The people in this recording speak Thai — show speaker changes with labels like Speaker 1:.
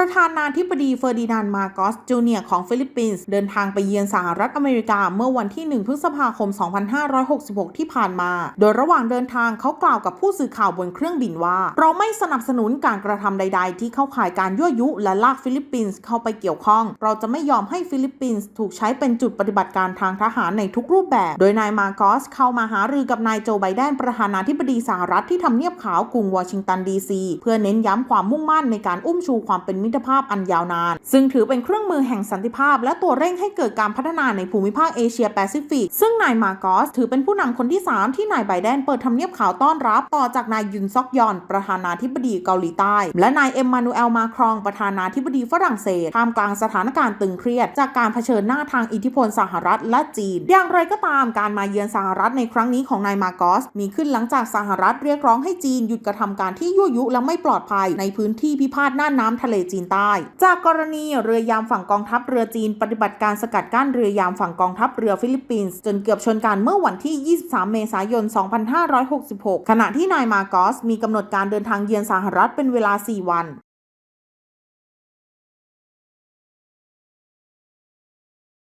Speaker 1: ประธานาธิบดีเฟอร์ดินานมาโกสจูเนียของฟิลิปปินส์เดินทางไปเยือนสหรัฐอเมริกาเมื่อวันที่ 1 พฤษภาคม 2566 ที่ผ่านมา โดยระหว่างเดินทางเขากล่าวกับผู้สื่อข่าวบนเครื่องบินว่า เราไม่สนับสนุนการกระทำใด ๆ ที่เข้าข่ายการยั่วยุและลากฟิลิปปินส์เข้าไปเกี่ยวข้อง เราจะไม่ยอมให้ฟิลิปปินส์ถูกใช้เป็นจุดปฏิบัติการทางทหารในทุกรูปแบบ โดยนายมาโกสเข้ามาหารือกับนายโจไบเดนประธานาธิบดีสหรัฐที่ทำเนียบขาวกรุงวอชิงตันดีซีเพื่อเน้นย้ำความมุ่งมั่นในการอุ้มชูความเป็นมิตรภาพอันยาวนาน ซึ่งถือเป็นเครื่องมือแห่งสันติภาพ และตัวเร่งให้เกิดการพัฒนาในภูมิภาคเอเชียแปซิฟิก ซึ่งนายมาโกสถือเป็นผู้นำคนที่ 3 ที่นายไบเดนเปิดทำเนียบขาวต้อนรับ ต่อจากนายยุนซอกยอน ประธานาธิบดีเกาหลีใต้ และนายเอ็มมานูเอลมาครอง ประธานาธิบดีฝรั่งเศสท่ามกลางสถานการณ์ตึงเครียด จากการเผชิญหน้าทางอิทธิพลสหรัฐและจีน อย่างไรก็ตามการมาเยือนสหรัฐในครั้งนี้ของนายมาโกสมีขึ้นหลังจากสหรัฐเรียกร้องให้จีนหยุดกระทำการที่ยั่วยุและไม่ปลอดภัยในพื้นที่พิพาทน่านน้ำทะเลจีจีนใต้ จากกรณีเรือยามฝั่งกองทัพเรือจีนปฏิบัติการสกัดกั้นเรือยามฝั่งกองทัพเรือฟิลิปปินส์จนเกือบชนกันเมื่อวันที่ 23 เมษายน 2566 ขณะที่นายมาโกสมีกำหนดการเดินทางเยือนสหรัฐเป็นเวลา 4 วัน